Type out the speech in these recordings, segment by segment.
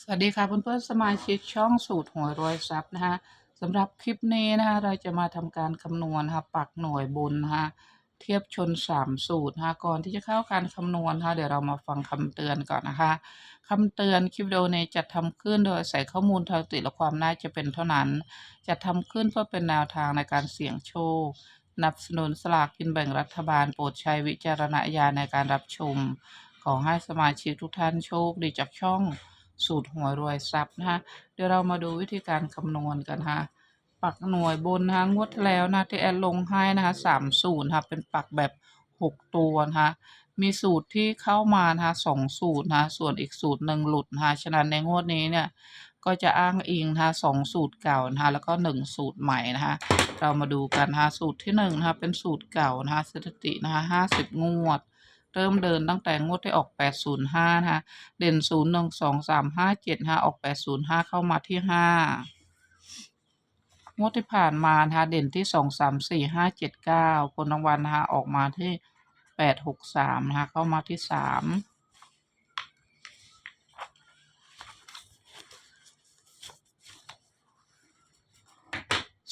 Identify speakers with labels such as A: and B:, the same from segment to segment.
A: สวัสดีค่ะเพื่อนๆสมาชิกช่องสูตรหวยรวยทรัพย์นะคะสำหรับคลิปนี้นะคะเราจะมาทำการคำนวณนะคะปักหน่วยบนนะคะเทียบชน 3 สูตรนะคะก่อนที่จะเข้าการคำนวณนะคะเดี๋ยวเรามาฟังคำเตือนก่อนนะคะคำเตือนคลิปวิดีโอนี้จัดทำขึ้นโดยใส่ข้อมูลทางติและความน่าจะเป็นเท่านั้นจัดทำขึ้นเพื่อเป็นแนวทางในการเสี่ยงโชคนับสนุนสลากกินแบ่งรัฐบาลโปรดใช้วิจารณญาณในการรับชม ขอให้สมาชิกทุกท่านโชคดีจากช่อง สูตรหวยรวยทรัพย์นะคะเดี๋ยวเรามาดูวิธีการคำนวณกันนะคะปักหน่วยบนนะคะงวดที่แล้วนะที่แอดลงให้นะคะสามสูตรนะคะเป็นปักแบบหกตัวนะคะมีสูตรที่เข้ามานะคะสองสูตรนะคะส่วนอีกสูตรหนึ่งหลุดนะคะฉะนั้นในงวดนี้เนี่ยก็จะอ้างอิงนะคะสองสูตรเก่านะคะแล้วก็หนึ่งสูตรใหม่นะคะเรามาดูกันนะคะสูตรที่หนึ่งนะคะเป็นสูตรเก่านะคะสถิตินะคะห้าสิบงวด เริ่มเดินตั้งแต่งวดที่ออก 805 นะคะ เด่น 0 1 2 3 5 7นะคะออก 805 เข้ามาที่ 5 งวดที่ผ่านมานะคะ เด่นที่ 2 3 4 5 7 9 ผลรางวัลนะคะออกมาที่ 863 นะคะ เข้ามาที่ 3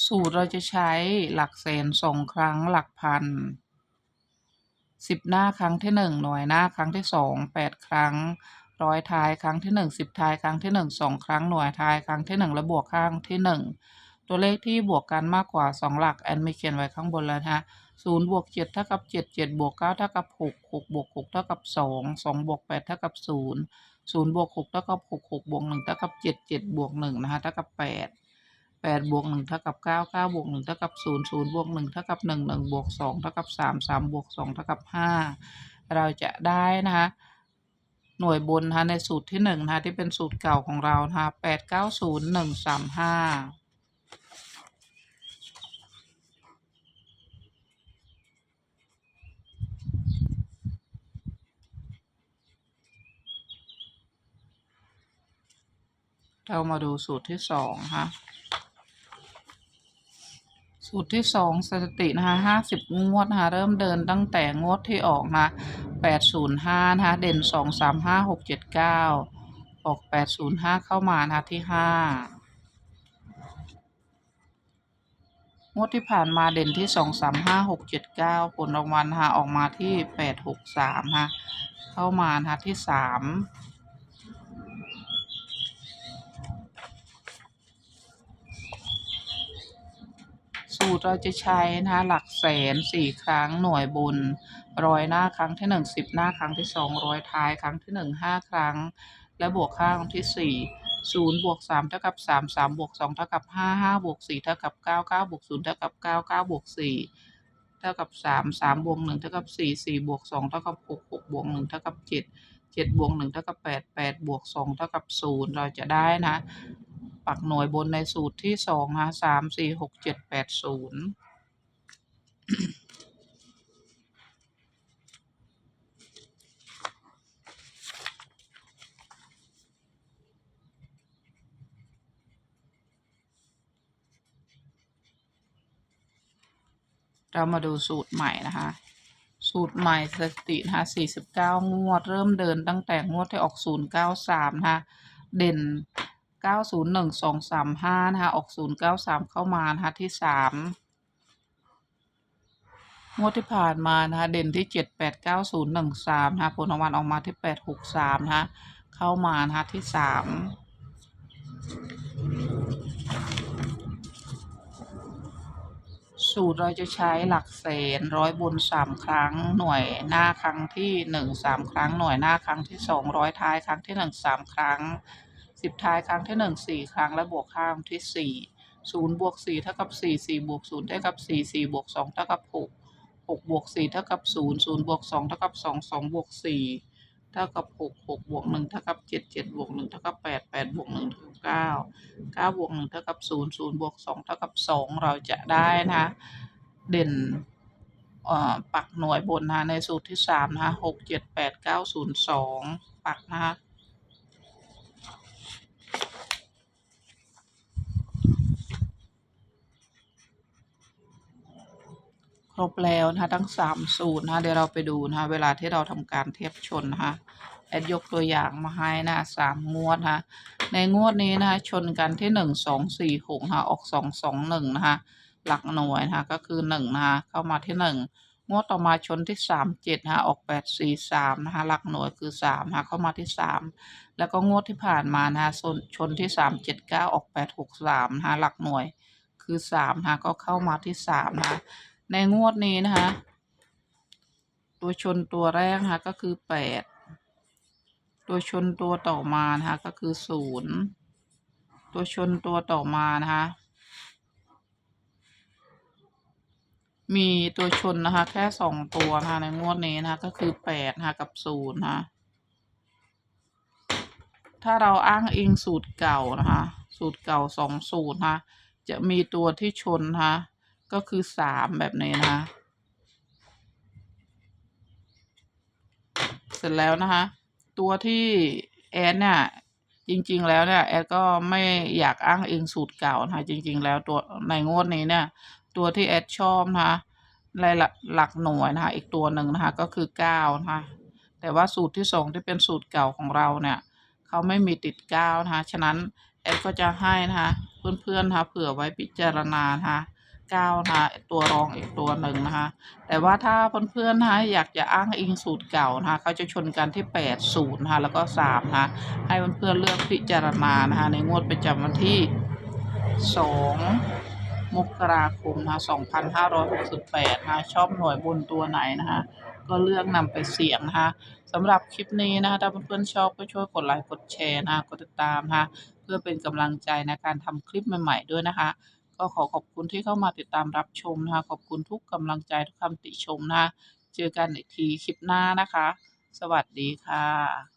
A: สูตรเราจะใช้หลักแสนสองครั้งหลักพัน สิบหน้าครั้งที่หนึ่งหน่วยหน้าครั้งที่สองแปดครั้ง ร้อยท้ายครั้งที่หนึ่งสิบท้ายครั้งที่หนึ่งสองครั้งหน่วยท้ายครั้งที่หนึ่งและบวกข้างที่หนึ่งตัวเลขที่บวกกันมากกว่าสองหลักแอนไมีเขียนไว้ข้างบนแล้วนะฮะศูนย์บวกเจ็ดเท่ากับเจ็ดเจ็ดบวกเก้าเท่ากับหกหกบวกหกเท่ากับสองสองบวกแปดเท่ากับศูนย์ศูนย์บวกหกเท่ากับหกหกบวกหนึ่งเท่ากับเจ็ดเจ็ดบวกหนึ่งนะฮะเท่ากับแปด แปดบวกหนึ่งเท่ากับเก้าเก้าบวกหนึ่งเท่ากับศูนย์ศูนย์บวกหนึ่งเท่ากับหนึ่งหนึ่งบวกสองเท่ากับสามสามบวกสองเท่ากับห้าเราจะได้นะคะหน่วยบนนะคะในสูตรที่หนึ่งนะคะที่เป็นสูตรเก่าของเรานะคะแปดเก้าศูนย์หนึ่งสามห้าเรามาดูสูตรที่สองนะคะ สูตรที่สองสถิตินะคะห้าสิบงวดนะคะ เริ่มเดินตั้งแต่งวดที่ออกนะแปดศูนย์ห้านะคะ เด่นสองสามห้าหกเจ็ดเก้าออกแปดศูนย์ห้าเข้ามานะคะที่ห้างวดที่ผ่านมาเด่นที่สองสามห้าหกเจ็ดเก้าผลรางวัลนะออกมาที่แปดหกสามนะเข้ามานะคะที่สาม สูตรเราจะใช้นะคะหลักแสนสี่ครั้งหน่วยบุญร้อยหน้าครั้งที่หนึ่งสิบหน้าครั้งที่สองร้อยท้ายครั้งที่หนึ่งห้าครั้ง และบวกข้างที่สี่ศูนย์บวกสามเท่ากับสามสามบวกสองเท่ากับห้าห้าบวกสี่เท่ากับเก้าเก้าบวกศูนย์เท่ากับเก้าเก้าบวกสี่เท่ากับสามสามบวกหนึ่งเท่ากับสี่สี่บวกสองเท่ากับหกหกบวกหนึ่งเท่ากับเจ็ดเจ็ดบวกหนึ่งเท่ากับแปดแปดบวกสองเท่ากับศูนย์เราจะได้นะ ปักหน่วยบนในสูตรที่สองนะสามสี่หกเจ็ดแปดศูนย์เรามาดูสูตรใหม่นะคะ สูตรใหม่สถิตินะคะ49 งวด เริ่มเดินตั้งแต่งวดที่ออก 093 นะคะ เด่น 901235 นะคะ ออก 093 เข้ามานะคะที่ 3 งวดที่ผ่านมานะคะ เด่นที่ 789013 นะคะ ผลรางวัลออกมาที่ 863 นะคะ เข้ามานะคะที่ 3 สูตรเราจะใช้หลักแสนร้อยบนสามครั้งหน่วยหน้าครั้งที่หนึ่งสามครั้งหน่วยหน้าครั้งที่สองร้อยท้ายครั้งที่หนึ่งสามครั้ง สิบท้ายครั้งที่หนึ่งสี่ครั้งและบวกข้างที่สี่ศูนย์บวกสี่เท่ากับสี่สี่บวกศูนย์เท่ากับสี่สี่บวกสองเท่ากับหกหกบวกสี่เท่ากับศูนย์ศูนย์บวกสองเท่ากับสองสองบวกสี่เท่ากับหกหกบวกหนึ่งเท่ากับเจ็ดเจ็ดบวกหนึ่งเท่ากับแปดแปดบวกหนึ่งเท่ากับเก้าเก้าบวกหนึ่งเท่ากับศูนย์ศูนย์บวกสองเท่ากับสองเราจะได้นะเด่นปักหน่วยบนนะในสูตรที่สามนะคะหกเจ็ดแปดเก้าศูนย์สองปักนะคะค รบแล้วนะคะทั้งสามสูตรนะคะเดี๋ยวเราไปดูนะคะเวลาที่เราทำการเทียบชนนะคะแอดยกตัวอย่างมาให้นะสามงวดนะคะในงวดนี้นะคะชนกันที่หนึ่งสองสี่หกนะคะออกสองสองหนึ่งนะคะหลักหน่วยนะคะก็คือหนึ่งนะคะเข้ามาที่หนึ่งงวดต่อมาชนที่สามเจ็ดนะคะออกแปดสี่สามนะคะหลักหน่วยคือสามนะคะเข้ามาที่สามแล้วก็งวดที่ผ่านมานะคะชนที่สามเจ็ดเก้าออกแปดหกสามนะคะหลักหน่วยคือสามนะคะก็เข้ามาที่สามนะคะ ในงวดนี้นะคะ ตัวชนตัวแรกนะคะก็คือแปดตัวชนตัวต่อมานะคะ ก็คือศูนย์ตัวชนตัวต่อมานะคะ มีตัวชนนะคะ แค่สองตัวนะคะในงวดนี้นะคะ ก็คือแปดนะคะกับศูนย์นะคะถ้าเราอ้างอิงสูตรเก่านะคะ สูตรเก่าสองสูตรนะคะจะมีตัวที่ชนนะคะ ก็คือสามแบบนี้นะคะ เสร็จแล้วนะคะ ตัวที่แอดเนี่ยจริง ๆ แล้วเนี่ยแอดก็ไม่อยากอ้างอิงสูตรเก่านะคะจริง ๆ แล้วตัวในงวดนี้เนี่ย ตัวที่แอดชอบนะคะในหลักหลักหน่วยนะคะอีกตัวหนึ่งนะคะก็คือเก้านะคะแต่ว่าสูตรที่สองที่เป็นสูตรเก่าของเราเนี่ยเขาไม่มีติดเก้านะคะฉะนั้นแอดก็จะให้นะคะเพื่อนๆนะคะเผื่อไว้พิจารณานะคะ เก้านะคะตัวรองอีกตัวหนึ่งนะคะ แต่ว่าถ้าเพื่อนๆนะคะอยากจะอ้างอิงสูตรเก่านะคะเขาจะชนกันที่แปดศูนย์นะคะแล้วก็สามนะคะให้เพื่อนๆเลือกพิจารณานะคะในงวดประจำวันที่สองมกราคมนะคะสองพันห้าร้อยหกสิบแปดนะะชอบหน่วยบนตัวไหนนะคะก็เลือกนำไปเสี่ยงนะคะสำหรับคลิปนี้นะคะถ้าเพื่อนๆชอบก็ช่วยกดไลค์กดแชร์นะคะกดติดตามนะคะเพื่อเป็นกำลังใจในการทำคลิปใหม่ ๆ ด้วยนะคะ ก็ขอขอบคุณที่เข้ามาติดตามรับชมนะคะ ขอบคุณทุกกำลังใจทุกคำติชมนะคะเจอกันอีกทีคลิปหน้านะคะ สวัสดีค่ะ